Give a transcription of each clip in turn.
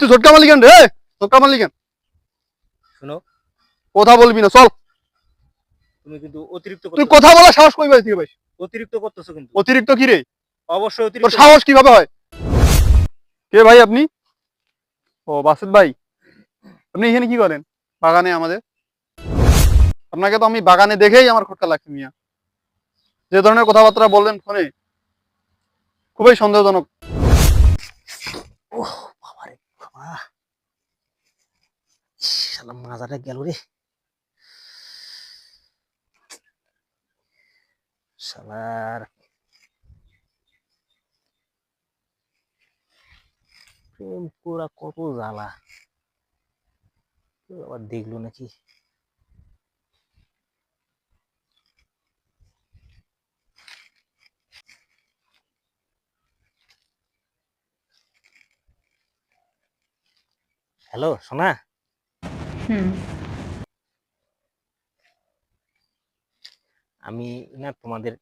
তুই ঝটকা মারলি কেন রে? ঝটকা মারলি কেন? শোনো। কথা বলবি না চল। তুমি কিন্তু অতিরিক্ত তুই কথা বলা সাহস কই পাইছিস ভাই? অতিরিক্ত করতেছো কিন্তু। অতিরিক্ত কি রে? অবশ্যই তোর অতিরিক্ত সাহস কীভাবে হয়? কে ভাই আপনি? ও বাসিত ভাই। আপনি এখানে কি করেন? বাগানে আমাদের? আপনাকে তো আমি বাগানে দেখেই আমার খটকা লাগছে মিয়া। যে ধরনের কথাবার্তা বললেন ফোনে খুবই সন্দেহজনক। ওহ বাবা মাজাটা গেল রে। শালার প্রেম করা কত জ্বালা। আবার দেখল নাকি? হ্যালো সোনা? হুম। আমি না তোমাদের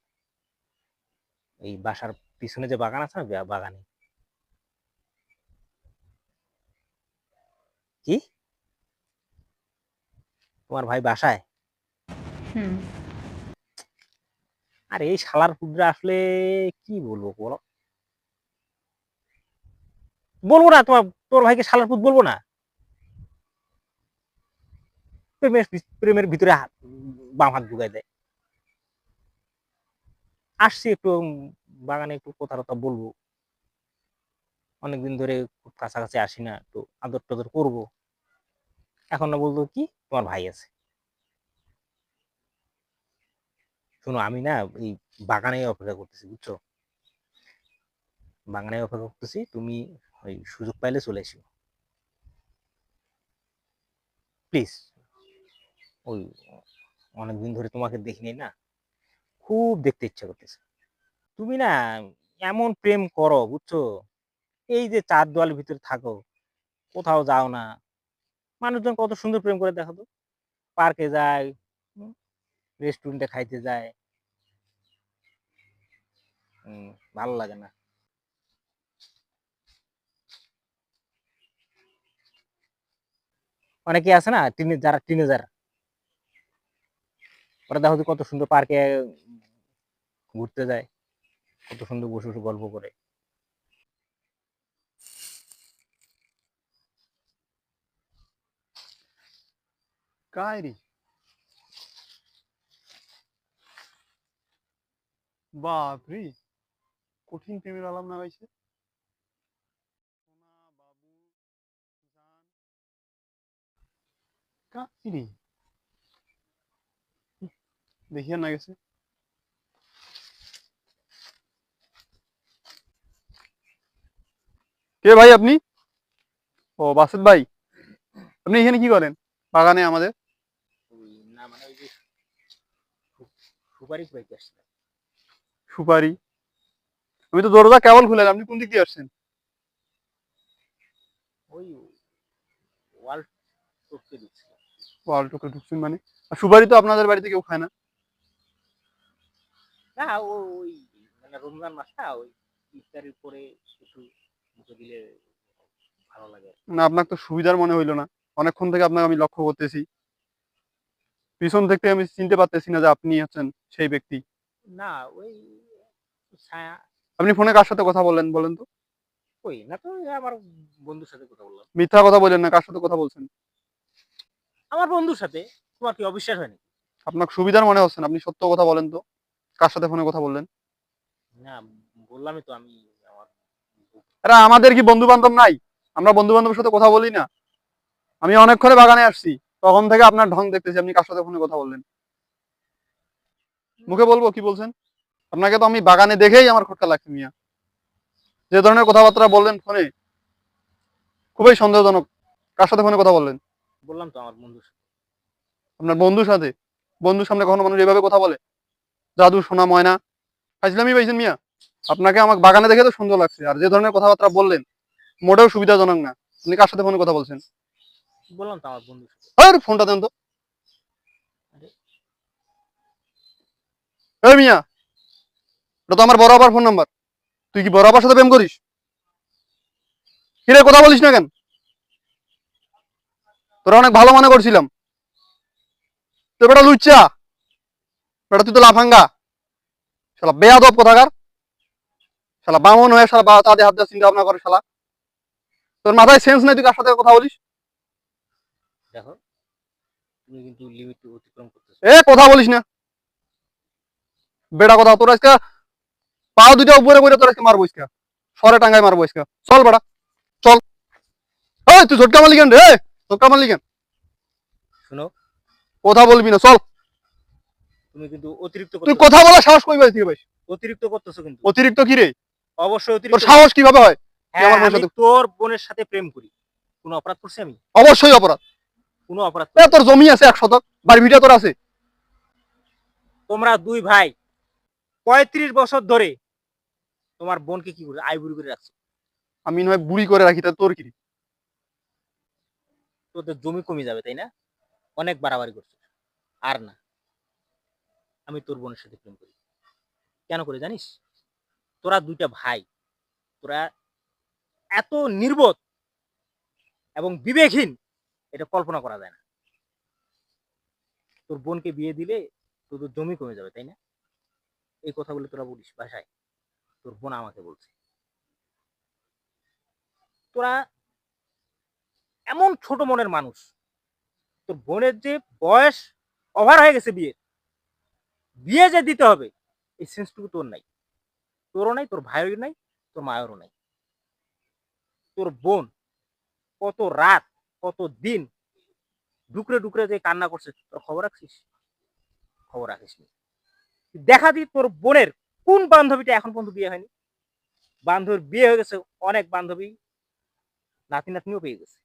এই বাসার পিছনে যে বাগান আছে না বাগানে? কি? তোমার ভাই বাসায়? হুম। আর এই শালার পুত্রা আসলে কি বলব বলো? বলব না তোমার তোর ভাইকে শালার পুত বলব না? প্রেমের প্রেমের ভিতরে বাম হাত ঢুকাই দেয়। আসছি একটু বাগানে একটু কথা টথা বলব। অনেকদিন ধরে খুব কাছাকাছি আসি না, একটু আদর টদর করব। এখন না বলতো কি, তোমার ভাই আছে। শোনো, আমি না এই বাগানে অপেক্ষা করতেছি, বুঝছ? বাগানে অপেক্ষা করতেছি, তুমি ওই সুযোগ পাইলে চলে এসো। প্লিজ ওই অনেকদিন ধরে তোমাকে দেখিনি না? খুব দেখতে ইচ্ছা করতেছে। তুমি না এমন প্রেম করো, বুঝছ? এই যে চার দেওয়ালের ভিতরে থাকো, কোথাও যাও না। মানুষজন কত সুন্দর প্রেম করে দেখো তো। পার্কে যায় রেস্টুরেন্টে খাইতে যায়। ভালো লাগে না। অনেকে আছে না টিনে যারা টিনেজার ওরা দেখো কত সুন্দর পার্কে ঘুরতে যায়, কত সুন্দর বসে বসে গল্প করে। কায়রি। কঠিন না কাহিনী দেখি আর না গেছে। কে ভাই আপনি? ও বাসিত ভাই। আপনি এখানে কি করেন? বাগানে আমাদের? না মানে ওই যে সুপারি। আমি তো দরজা কেবল খুলে আপনি কোন দিক দিয়ে আসছেন? ওই ওয়াল টোকে ঢুকছেন মানে? সুপারি তো আপনাদের বাড়িতে কেউ খায় না। না ওই মানে রমজান মাসটা ওই ইফতারির পরে একটু মুখে দিলে ভালো লাগে না আপনার তো সুবিধার মনে হইল না। অনেকক্ষণ থেকে আপনাকে আমি লক্ষ্য করতেছি। পিছন থেকে আমি চিনতে পারতেছি না যে আপনি হচ্ছেন সেই ব্যক্তি। না ওই ছায়া আপনি ফোনে কার সাথে কথা বলেন বলেন তো? ওই না তো আমার বন্ধুর সাথে কথা বললাম। মিথ্যা কথা বলেন না কার সাথে কথা বলছেন? আমার বন্ধুর সাথে? তোমার কি অবিশ্বাস হয়নি আপনার সুবিধার মনে হচ্ছে না আপনি সত্য কথা বলেন তো। কার সাথে ফোনে কথা বললেন? না বললামই তো আমি আমার আরে আমাদের কি বন্ধু বান্ধব নাই? আমরা বন্ধু বান্ধবের সাথে কথা বলি না। আমি অনেকক্ষণে বাগানে আসছি। তখন থেকে আপনার ঢং দেখতেছি আপনি কার সাথে ফোনে কথা বললেন? মুখে বলব কি বলছেন? আপনাকে তো আমি বাগানে দেখেই আমার খটকা লাগছে মিয়া। যে ধরনের কথাবার্তা বললেন ফোনে খুবই সন্দেহজনক। কার সাথে ফোনে কথা বললেন? বললাম তো আমার বন্ধুর সাথে। আপনার বন্ধুর সাথে? বন্ধুর সামনে কখনো মানুষ এভাবে কথা বলে? জাদু সোনা ময়না। ফাইজলামি পাইছেন মিয়া আপনাকে আমার বাগানে দেখে তো সুন্দর লাগছে। আর যে ধরনের কথাবার্তা বললেন মোটেও সুবিধাজনক না। আপনি কার সাথে ফোনে কথা বলছেন? বললাম তো আমার বন্ধুর সাথে। আর ফোনটা দেন তো। এই মিয়া এটা তো আমার বড় আবার ফোন নাম্বার। তুই কি বড় আবার সাথে প্রেম করিস? কিরে কথা বলিস না কেন? তোরা অনেক ভালো মনে করছিলাম। তো বেটা লুচ্চা। বেটা তুই তো লাফাঙ্গা। শালা বেয়াদব কোথাকার। শালা বামন হয়ে শালা বা- তাদের হাত দিয়ে চিন্তা ভাবনা করে শালা। তোর মাথায় সেন্স নেই তুই কার সাথে কথা বলিস? দেখো তুমি কিন্তু লিমিট অতিক্রম করতেছো। এ কথা বলিস না। বেটা কথা তোর আজকে পা দুটা উপরে করে তোর আজকে মারবো আজকে। সরে টাঙ্গায় মারবো আজকে। চল বেটা চল। এই তুই ঝটকা মারলি কেন রে? ঝটকা মারলি কেন? শুনো। কথা বলবি না চল। তুমি কিন্তু অতিরিক্ত তুই করতেছো। কথা বলা সাহস কই পাইছিস ভাই অতিরিক্ত করতেছো কিন্তু। অতিরিক্ত কি রে? অবশ্যই তোর সাহস কীভাবে হয়? আমার বোনের আমি তোর বোনের সাথে প্রেম করি। কোনো অপরাধ করছি আমি? অবশ্যই অপরাধ। কোনো অপরাধ তোর জমি আছে এক শতক বাড়ি ভিটা তোর আছে। তোমরা দুই ভাই পঁয়ত্রিশ বছর ধরে তোমার বোনকে কি করে আইবুড়ি করে রাখছো? আমি নয় বুড়ি করে রাখি তা তোর কি? তোদের জমি কমে যাবে তাই না? অনেক বাড়াবাড়ি করছ আর না। আমি তোর বোনের সাথে প্রেম করি। কেন করে জানিস? তোরা দুইটা ভাই। তোরা এত নির্বোধ এবং বিবেকহীন, এটা কল্পনা করা যায় না। তোর বোনকে বিয়ে দিলে তোদের জমি কমে যাবে, তাই না? এই কথাগুলো তোরা বলিস বাসায়। তোর বোন আমাকে বলছে। তোরা এমন ছোট মনের মানুষ। তোর বোনের যে বয়স ওভার হয়ে গেছে বিয়ে বিয়ে যে দিতে হবে, এই সেন্সটুকু তোর নাই। তোরও নাই, তোর ভাইয়েরও নাই, তোর মায়েরও নাই। তোর বোন কত রাত, কত দিন ডুকরে ডুকরে যে কান্না করছে, তোর খবর রাখছিস? খবর রাখিস নি। দেখা দি তোর বোনের কোন বান্ধবীটা এখন পর্যন্ত বিয়ে হয়নি। বান্ধবীর বিয়ে হয়ে গেছে, অনেক বান্ধবী নাতি নাতনিও পেয়ে গেছে।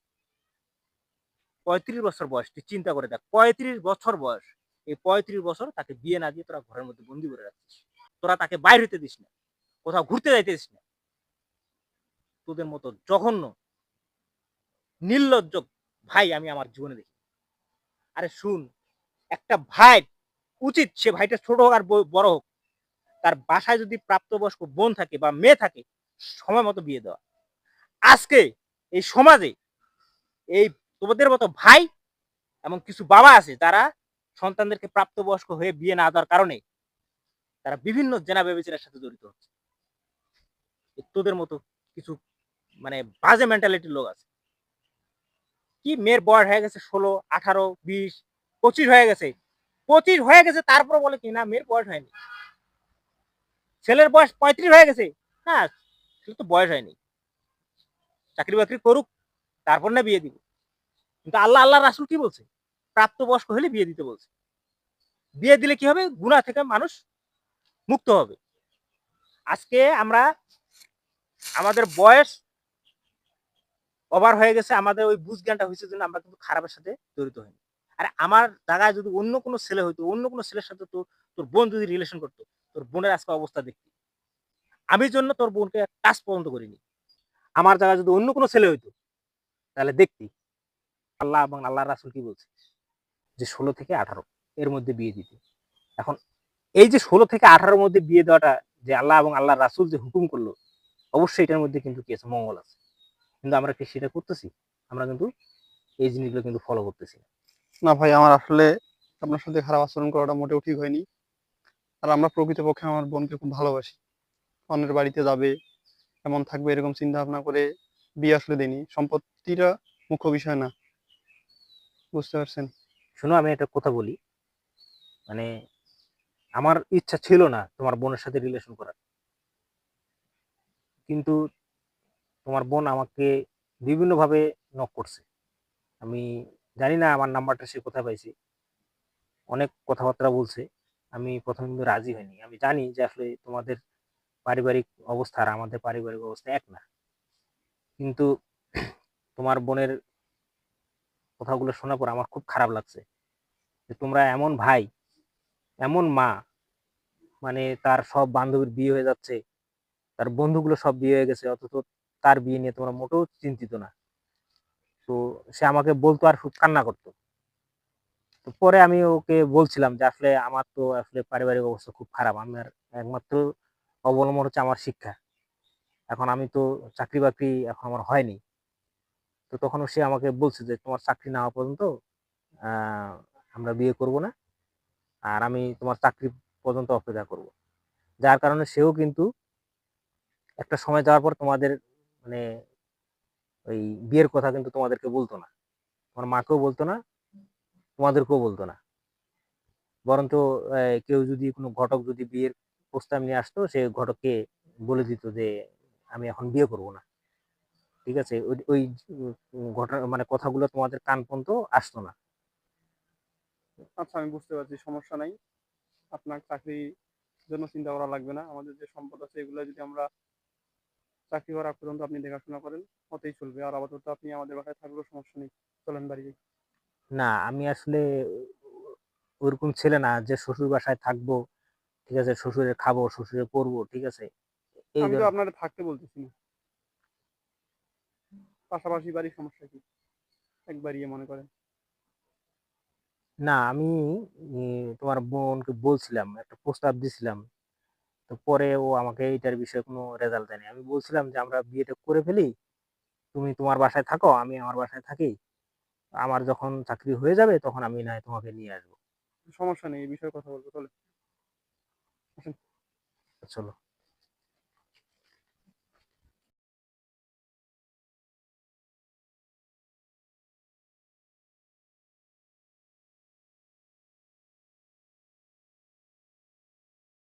পঁয়ত্রিশ বছর বয়স, তুই চিন্তা করে দেখ, পঁয়ত্রিশ বছর বয়স। এই পঁয়ত্রিশ বছর তাকে বিয়ে না দিয়ে তোরা ঘরের মধ্যে বন্দি করে রাখছিস তোরা তাকে বাইর হইতে দিস না, কোথাও ঘুরতে যাইতে দিস না। তোদের মতো জঘন্য, নির্লজ্জ ভাই আমি আমার জীবনে দেখি। আরে শুন, একটা ভাই উচিত সে ভাইটা ছোট হোক আর বড় হোক, তার বাসায় যদি প্রাপ্তবয়স্ক বোন থাকে বা মেয়ে থাকে, সময় মতো বিয়ে দেওয়া। আজকে এই সমাজে এই তোমাদের মতো ভাই এবং কিছু বাবা আছে যারা সন্তানদেরকে প্রাপ্তবয়স্ক হয়ে বিয়ে না দেওয়ার কারণে তারা বিভিন্ন জেনা ব্যবচারের সাথে জড়িত হচ্ছে। তোদের মতো কিছু মানে বাজে মেন্টালিটির লোক আছে। কি মেয়ের বয়স হয়ে গেছে ষোলো, আঠারো, বিশ, পঁচিশ হয়ে গেছে। পঁচিশ হয়ে গেছে, তারপর বলে কি, না, মেয়ের বয়স হয়নি। ছেলের বয়স পঁয়ত্রিশ হয়ে গেছে। না ছেলে তো বয়স হয়নি। চাকরি বাকরি করুক, তারপর না বিয়ে দিব। কিন্তু আল্লাহ আল্লাহ রাসুল কি বলছে? প্রাপ্তবয়স্ক হলে বিয়ে দিতে বলছে। বিয়ে দিলে কি হবে? গুণা থেকে মানুষ মুক্ত হবে। আজকে আমরা আমাদের বয়স ওভার হয়ে গেছে, আমাদের ওই বুঝ জ্ঞানটা হয়েছে জন্য আমরা কিন্তু খারাপের সাথে জড়িত হইনি আর আমার জায়গায় যদি অন্য কোনো ছেলে হইতো, অন্য কোনো ছেলের সাথে তো তোর বোন যদি রিলেশন করতো, তোর বোনের আজকে অবস্থা দেখতি আমি জন্য তোর বোনকে কাজ পর্যন্ত করিনি। আমার জায়গায় যদি অন্য কোনো ছেলে হইতো, তাহলে দেখতি, আল্লাহ এবং আল্লাহ রাসুল কি বলছে? যে ষোলো থেকে আঠারো এর মধ্যে বিয়ে দিতে। এখন এই যে ষোলো থেকে আঠারোর মধ্যে বিয়ে দেওয়াটা যে আল্লাহ এবং আল্লাহ রাসুল যে হুকুম করল, অবশ্যই এটার মধ্যে কিন্তু কি আছে? মঙ্গল আছে। কিন্তু আমরা কি সেটা করতেছি? আমরা কিন্তু এই জিনিসগুলো কিন্তু ফলো করতেছি না। ভাই, আমার আসলে আপনার সাথে খারাপ আচরণ করাটা মোটেও ঠিক হয়নি। আর আমরা প্রকৃতপক্ষে আমার বোনকে খুব ভালোবাসি। অন্যের বাড়িতে যাবে, এমন থাকবে এরকম চিন্তা ভাবনা করে বিয়ে আসলে দেনি সম্পত্তিটা মুখ্য বিষয় না। বুঝতে পারছেন? শোনো, আমি একটা কথা বলি। মানে আমার ইচ্ছা ছিল না তোমার বোনের সাথে রিলেশন করার। কিন্তু তোমার বোন আমাকে বিভিন্নভাবে নক করছে। আমি জানি না আমার নাম্বারটা সে কোথায় পাইছে। অনেক কথাবার্তা বলছে। আমি প্রথমে কিন্তু রাজি হইনি আমি জানি যে আসলে তোমাদের পারিবারিক অবস্থা আর আমাদের পারিবারিক অবস্থা এক না। কিন্তু তোমার বোনের কথাগুলো শোনার পর আমার খুব খারাপ লাগছে যে তোমরা এমন ভাই, এমন মা মানে তার সব বান্ধবীর বিয়ে হয়ে যাচ্ছে, তার বন্ধুগুলো সব বিয়ে হয়ে গেছে, অথচ তার বিয়ে নিয়ে তোমরা মোটেও চিন্তিত না। তো সে আমাকে বলতো আর খুব কান্না করতো। তো পরে আমি ওকে বলছিলাম যে আসলে আমার তো আসলে পারিবারিক অবস্থা খুব খারাপ আমার একমাত্র অবলম্বন হচ্ছে আমার শিক্ষা। এখন আমি তো চাকরি বাকরি এখন আমার হয়নি। তো তখনও সে আমাকে বলছে যে, তোমার চাকরি না হওয়া পর্যন্ত আমরা বিয়ে করব না। আর আমি তোমার চাকরি পর্যন্ত অপেক্ষা করব। যার কারণে সেও কিন্তু একটা সময় যাওয়ার পর তোমাদের মানে ওই বিয়ের কথা কিন্তু তোমাদেরকে বলতো না। তোমার মাকেও বলতো না, তোমাদেরকেও বলতো না। বরঞ্চ কেউ যদি কোনো ঘটক যদি বিয়ের প্রস্তাব নিয়ে আসতো, সে ঘটককে বলে দিত যে, আমি এখন বিয়ে করব না। ঠিক আছে? ওই ওই ঘটনা মানে কথাগুলো তোমাদের কান পর্যন্ত আসতো না। আচ্ছা আমি বুঝতে পারছি সমস্যা নাই। আপনার চাকরির জন্য চিন্তা করা লাগবে না। আমাদের যে সম্পদ আছে এগুলো যদি আমরা চাকরি করা আগ পর্যন্ত আপনি দেখাশোনা করেন হতেই চলবে। আর আপাতত আপনি আমাদের বাসায় থাকলেও সমস্যা নেই। চলেন বাড়ি না আমি আসলে ওরকম ছেলে না যে শ্বশুর বাসায় থাকব ঠিক আছে? শ্বশুরে খাব শ্বশুরে পরবো ঠিক আছে? এই আমি তো আপনার থাকতে বলতেছি না। পাশাপাশি বাড়ির সমস্যা কি? একবারই মনে করেন। না আমি তোমার বোনকে বলছিলাম একটা প্রস্তাব দিছিলাম। তো পরে ও আমাকে এইটার বিষয়ে কোনো রেজাল্ট দেয়নি। আমি বলছিলাম যে আমরা বিয়েটা করে ফেলি তুমি তোমার বাসায় থাকো আমি আমার বাসায় থাকি। আমার যখন চাকরি হয়ে যাবে তখন আমি না তোমাকে নিয়ে আসব। সমস্যা নেই এই বিষয়ে কথা বলব চলে চলো।